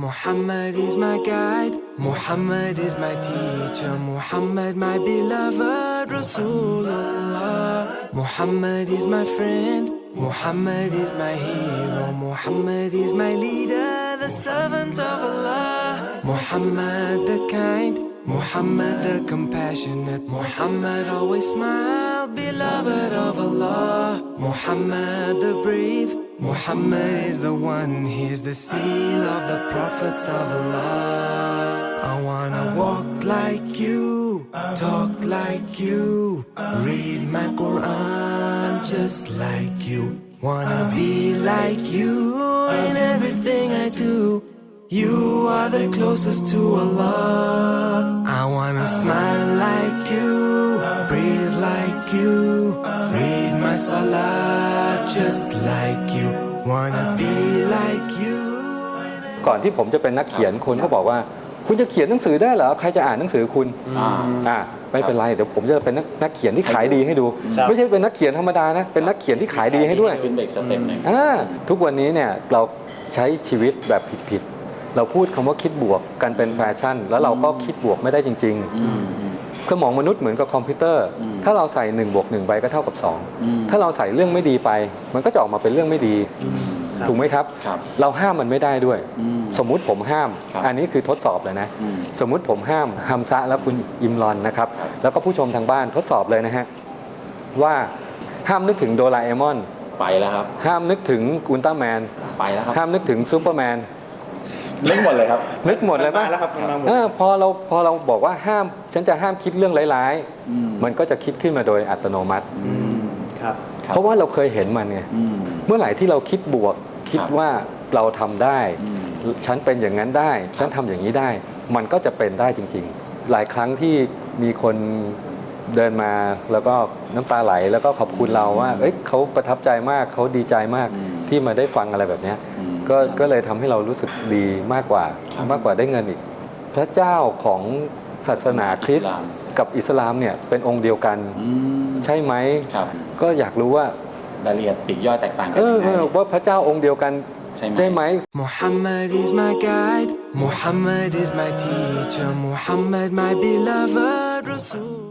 Muhammad is my guide, Muhammad is my teacher, Muhammad my beloved Rasulullah. Muhammad is my friend, Muhammad is my hero, Muhammad is my leader, the servant of Allah. Muhammad the kind, Muhammad the compassionate, Muhammad always smiled, beloved of Allah. Muhammad the brave, Muhammad is the one, he's the seal of the prophets of Allah. I wanna walk like you, talk like you, read my Quran just like you. Wanna be like you in everything I do. You are the closest to Allah. I wanna smile like you, breathe like you, salah just like you. Wanna be like you. ก่อนที่ผมจะเป็นนักเขียนคนก็บอกว่า คุณจะเขียนหนังสือได้เหรอใครจะอ่านหนังสือคุณอ่าอ่าไม่เป็นไรเดี๋ยวผมจะเป็นนักนักเขียนที่ขายดีให้ดูครับไม่ใช่เป็นนักเขียนธรรมดานะเป็นนักเขียนที่ขายดีให้ด้วยขึ้นเบรกสเต็ปหนึ่งอ่าทุกวันนี้เนี่ยเราใช้ชีวิตแบบผิดๆเราพูดคำว่าคิดบวกกันเป็นแฟชั่น แล้วเราก็คิดบวกไม่ได้จริงอืมอืมๆ สมองมนุษย์เหมือนกับคอมพิวเตอร์อืมถ้าเราใส่1บวก1ไปก็เท่ากับอืม2ถ้าเราใส่เรื่องไม่ดีไป มันก็จะออกมาเป็นเรื่องไม่ดี ถูกไหมครับครับเราห้ามมันไม่ได้ด้วยอืมสมมุติผมห้ามครับอันนี้คือทดสอบเลยนะอืมสมมุติผมห้ามฮัมซะและคุณอิมรอนนะครับครับ แล้วก็ผู้ชมทางบ้านทดสอบเลยนะฮะว่าห้ามนึกถึงโดราเอมอน ไปแล้วครับ ห้ามนึกถึงอุลตร้าแมน ไปแล้วครับ ห้ามนึกถึงซูเปอร์แมน นึกหมดเลยครับ นึกหมดเลยปะมาแล้วครับมันมาหมด เออพอเราพอเราบอกว่าห้าม ฉันจะห้ามคิดเรื่องร้ายอืม ๆมันก็จะคิดขึ้นมาโดยอัตโนมัติ อืมครับครับเพราะว่าเราเคยเห็นมันไงอืม เมื่อไหร่ที่เราคิดบวก คิดครับว่าเราทำได้ อืม ฉันเป็นอย่างนั้นได้ ฉันทำอย่างนี้ได้ มันก็จะเป็นได้จริง ๆ หลายครั้งที่มีคนเดินมาแล้วก็น้ำตาไหลแล้วก็ขอบคุณเราว่า เอ้ยเขาประทับใจมากเขาดีใจมากอืม ที่มาได้ฟังอะไรแบบเนี้ย อืม ก็ก็เลยทำให้เรารู้สึกดีมากกว่าครับมากกว่าได้เงินอีก พระเจ้าของศาสนาคริสต์อิสลามกับอิสลามเนี่ยเป็นองค์เดียวกันอืมใช่ไหมครับก็อยากรู้ว่ารายละเอียดปลีกย่อยแตกต่างกัเอนอยังเอไงอว่าพระเจ้าองค์เดียวกันใช่ไหมใช่ไหม Muhammad is my guide, Muhammad is my teacher, Muhammad my beloved Rasul.